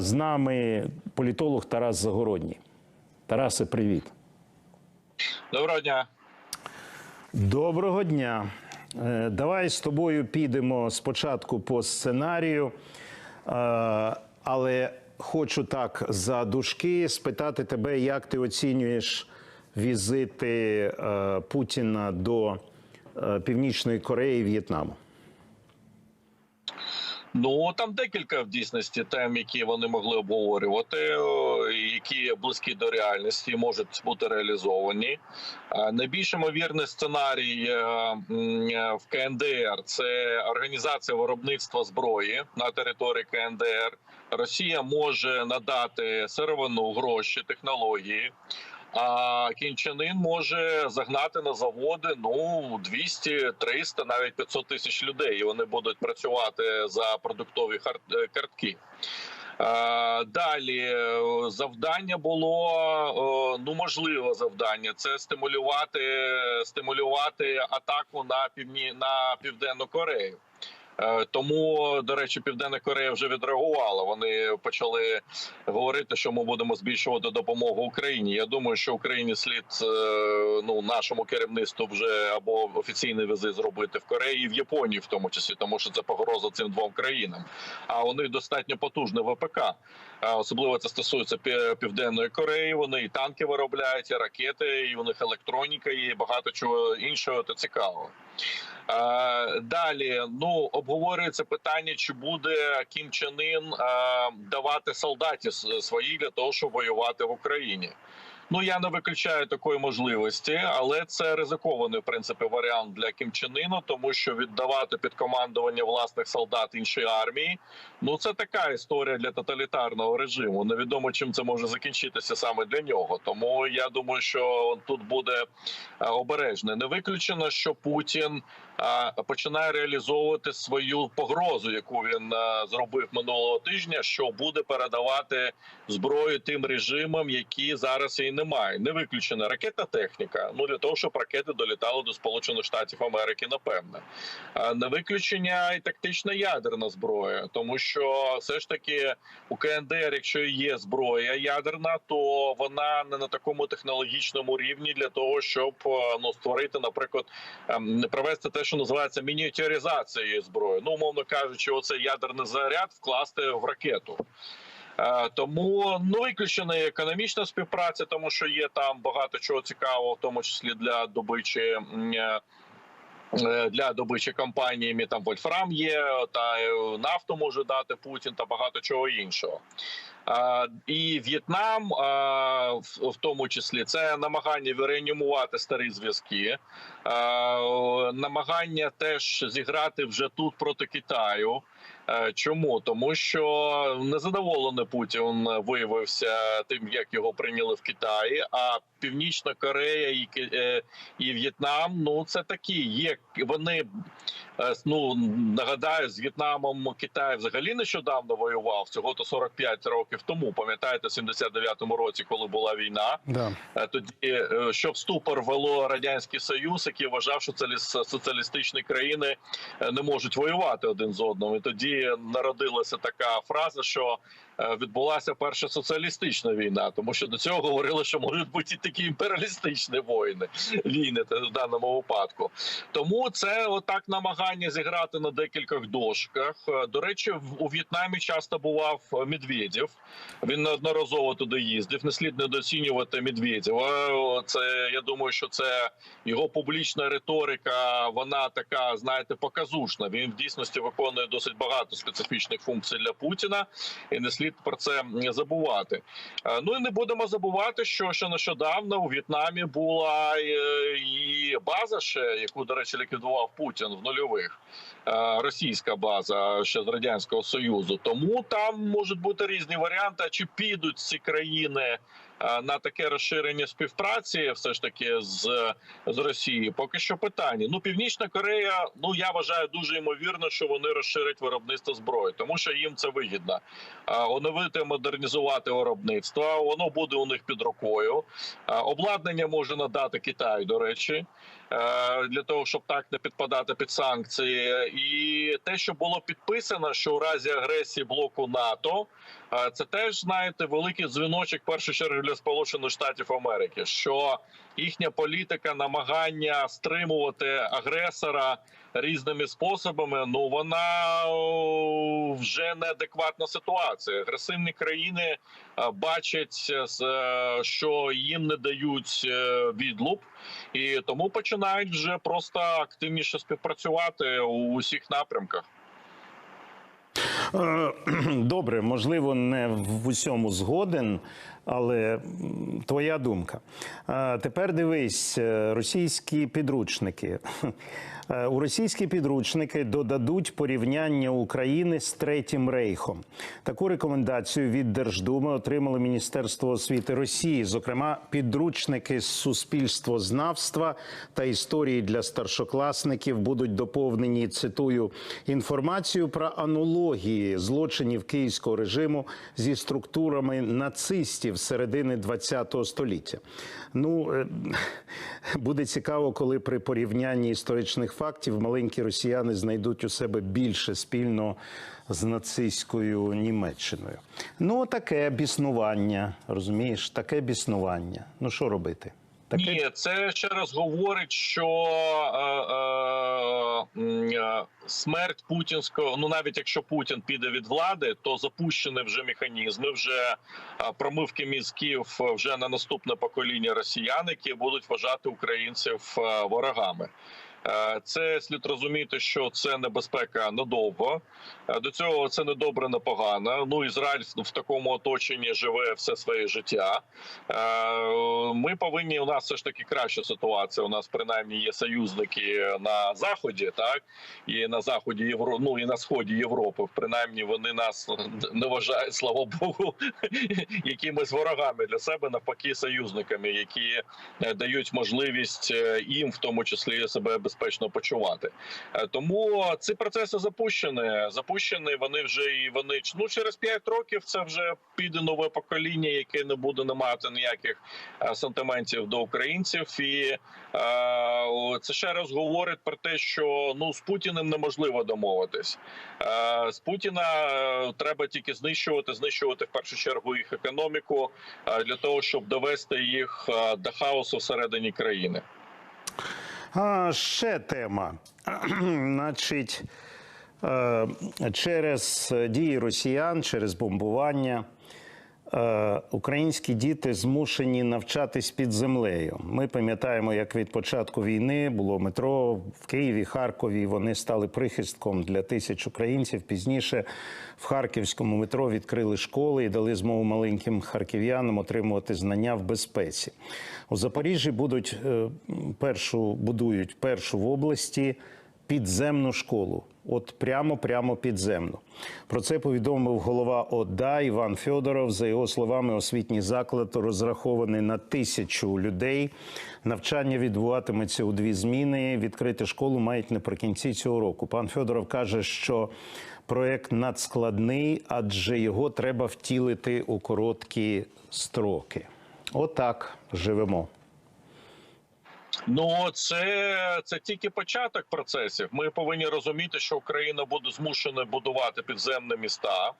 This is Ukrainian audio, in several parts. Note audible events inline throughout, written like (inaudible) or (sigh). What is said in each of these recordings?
З нами політолог Тарас Загородній. Тарасе, привіт. Доброго дня. Доброго дня. Е, Давай з тобою підемо спочатку по сценарію, Е, але хочу так за дужки спитати тебе, як ти оцінюєш візити е, Путіна до Північної Кореї і В'єтнаму. Ну там декілька в дійсності тем, які вони могли обговорювати, які близькі до реальності, можуть бути реалізовані. Е, Найбільш ймовірний сценарій е, е, в КНДР це організація виробництва зброї на території КНДР. Росія може надати сировину, гроші, технології. А кінчанин може загнати на заводи ну 200, 300, навіть 500 тисяч людей. І вони будуть працювати за продуктові е, картки. Далі е, завдання було ну можливе завдання. Це стимулювати стимулювати атаку на півні на південну Корею. Е, Тому, до речі, Південна Корея вже відреагувала. Вони почали говорити, що ми будемо збільшувати допомогу Україні. Я думаю, що Україні слід е, ну нашому керівництву вже або офіційний візит зробити в Кореї і в Японії, в тому числі, тому що це погроза цим двом країнам. А них достатньо потужне ВПК. А Особливо це стосується Пі- Південної Кореї. Вони і танки виробляють, і ракети, і у них електроніка, і багато чого іншого. То цікаво. Е, Далі ну обговорюється питання, чи буде Кім Чен Ін е, давати солдатів свої для того, щоб воювати в Україні. Ну я не виключаю такої можливості, але це ризикований в принципі варіант для Кім Чен Іна, тому що віддавати під командування власних солдат іншої армії. Ну це така історія для тоталітарного режиму. Невідомо чим це може закінчитися саме для нього. Тому я думаю, що тут буде е, обережне. Не виключено, що Путін починає реалізовувати свою погрозу, яку він зробив минулого тижня, що буде передавати зброю тим режимам, які зараз її немає. Не виключена ракетна техніка. Ну для того, щоб ракети долітали до Сполучених Штатів Америки, напевне. Не виключення і тактична ядерна зброя, тому що все ж таки у КНДР, якщо є зброя ядерна, то вона не на такому технологічному рівні для того, щоб ну створити, наприклад, ем, провести що називається мініатюризацією зброї. Ну, умовно кажучи, оцей ядерний заряд вкласти в ракету. Е, Тому ну виключена економічна співпраця, тому що є там багато чого цікавого, в тому числі для добичі. Е, Для добичі компаніями там Вольфрам є, та е, нафту може дати Путін та багато чого іншого. І В'єтнам, в, в тому числі, це намагання реанімувати старі зв'язки, намагання теж зіграти вже тут проти Китаю. Е, Чому тому, що незадоволений Путін виявився тим, як його прийняли в Китаї. А Північна Корея і е, і В'єтнам ну це такі є. Вони ну нагадаю, з В'єтнамом Китай взагалі нещодавно воював всього то 45 років тому. Пам'ятаєте, в 79-му році, коли була війна. Да. Е, Тоді е, що в ступор вело радянський союз, який вважав, що це соціалістичні країни е, не можуть воювати один з одним. І тоді народилася така фраза, що е, відбулася перша соціалістична війна, тому що до цього говорили, що можуть бути такі імперіалістичні воїни війни в даному випадку. Тому це отак намагання зіграти на декількох дошках. Е, До речі, у В'єтнамі часто бував е, Медведєв. Він неодноразово туди їздив. Не слід недооцінювати Медведєва. Це я думаю, що це його публічна риторика. Вона така, знаєте, показушна. Він в дійсності виконує досить багато специфічних функцій для Путіна, і не слід про це забувати. Е, Ну і не будемо забувати, що ще нещодавно у В'єтнамі була е, і база, ще яку, до речі, ліквідував Путін в нульових. Е, Російська база ще з радянського союзу, тому там можуть бути різні варіанти. Чи підуть ці країни на таке розширення співпраці, все ж таки з, з Росією, поки що питання. Ну, Північна Корея, ну я вважаю дуже ймовірно, що вони розширять виробництво зброї, тому що їм це вигідно. Оновити, модернізувати виробництво, воно буде у них під рукою. Обладнання може надати Китай, до речі, для того, щоб так не підпадати під санкції, і те, що було підписано, що у разі агресії блоку НАТО, це теж знаєте великий дзвіночок в першу чергу для Сполучених Штатів Америки, що їхня політика намагання стримувати агресора різними способами. Ну вона вже неадекватна ситуація. Агресивні країни е, бачать, е, е, що їм не дають відлуп, і тому починають вже просто активніше співпрацювати у усіх напрямках. (clears throat) Добре, можливо, не в усьому згоден, але твоя думка. Тепер дивись, е, російські підручники. (laughs) Е, У російські підручники додадуть порівняння України з Третім рейхом. Таку рекомендацію від Держдуми отримало Міністерство освіти Росії, зокрема, підручники з суспільствознавства та історії для старшокласників будуть доповнені. Цитую інформацію про аналогії злочинів київського режиму зі структурами нацистів середини ХХ століття. Ну е, (laughs) буде цікаво, коли при порівнянні історичних фактів маленькі росіяни знайдуть у себе більше спільно з нацистською Німеччиною. Ну, таке біснування, розумієш, таке біснування. Ну що робити? Таке Ні, це ще раз говорить, що е, е, е, смерть путінського, ну навіть якщо Путін піде від влади, то запущені вже механізми, вже е, промивки мізків вже на наступне покоління росіян, які будуть вважати українців е, ворогами. Е, Це слід розуміти, що це небезпека надовго. Е, До цього це не добре, не погано. Ну Ізраїль в такому оточенні живе все своє життя. Е, Ми повинні. У нас все ж таки краща ситуація. У нас принаймні є союзники на заході, так і на заході Євро... ну і на сході Європи. Принаймні вони нас не вважають, слава Богу, (laughs) якимись ворогами для себе, навпаки, союзниками, які дають можливість їм, в тому числі, себе безпечно почувати. Е, Тому ці процеси запущені. Запущені вони вже і вони ну через 5 років. Це вже піде нове покоління, яке не буде не мати ніяких е, сантиментів до українців, і е, це ще раз говорить про те, що ну з Путіним неможливо домовитись. Е, з Путіна е, треба тільки знищувати, знищувати в першу чергу їх економіку для того, щоб довести їх до хаосу всередині країни. А, ще тема. (clears throat) Значить, е, через дії росіян, через бомбування. Е, Українські діти змушені навчатись під землею. Ми пам'ятаємо, як від початку війни було метро в Києві, Харкові. Вони стали прихистком для тисяч українців. Пізніше в харківському метро відкрили школи і дали змогу маленьким харків'янам отримувати знання в безпеці. У Запоріжжі будуть е, першу будують першу в області підземну школу. От прямо прямо підземну. Про це повідомив голова ОДА Іван Федоров. За його словами, освітній заклад розрахований на тисячу людей. Навчання відбуватиметься у дві зміни. Відкрити школу мають наприкінці цього року. Пан Федоров каже, що проект надскладний, адже його треба втілити у короткі строки. Отак живемо. Ну це, це тільки початок процесів. Ми повинні розуміти, що Україна буде змушена будувати підземні міста.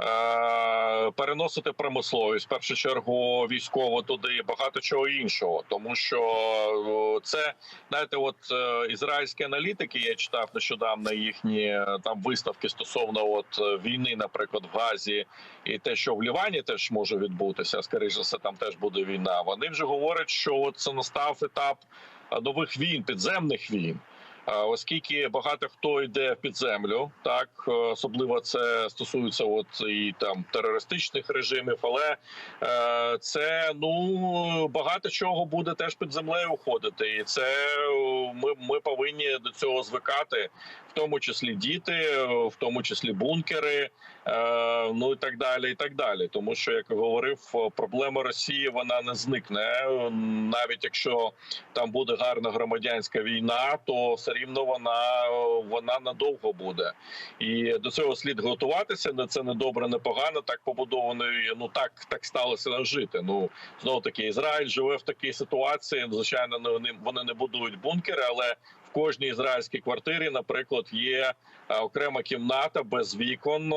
Е, Переносити промисловість в першу чергу військово туди і багато чого іншого, тому що це знаєте, от е, ізраїльські аналітики я читав нещодавно їхні е, там виставки стосовно от е, війни, наприклад, в Газі, і те, що в Лівані теж може відбутися, скоріше за все, там теж буде війна. Вони вже говорять, що це настав етап е, нових війн, підземних війн. Оскільки багато хто йде в підземлю, так е, особливо це стосується от і там терористичних режимів, але е, це ну багато чого буде теж під землею уходити, і це е, ми, ми повинні до цього звикати, в тому числі діти, в тому числі бункери. ну і так далі, і так далі. Тому що, як говорив, проблема Росії вона не зникне, навіть якщо там буде гарна громадянська війна, то все рівно вона, вона надовго буде. І до цього слід готуватися. Це не добре, не погано. Так побудовано. Ну так так сталося жити. Ну знову таки, Ізраїль живе в такій ситуації. Звичайно, вони не будують бункери, але в кожній ізраїльській квартирі, наприклад, є е, окрема кімната без вікон, е,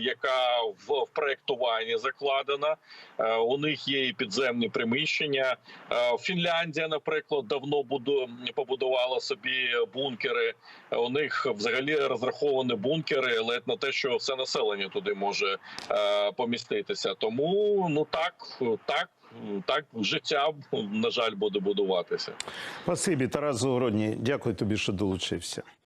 яка в, проєктуванні закладена. Е, У них є і підземні приміщення. Фінляндія, наприклад, давно буду побудувала собі бункери. У них взагалі розраховані бункери, ледь на те, що все населення туди може поміститися. Тому ну так, так, так життя на жаль буде будуватися. Спасибі, Тарас Загородній. Дякую тобі, що долучився.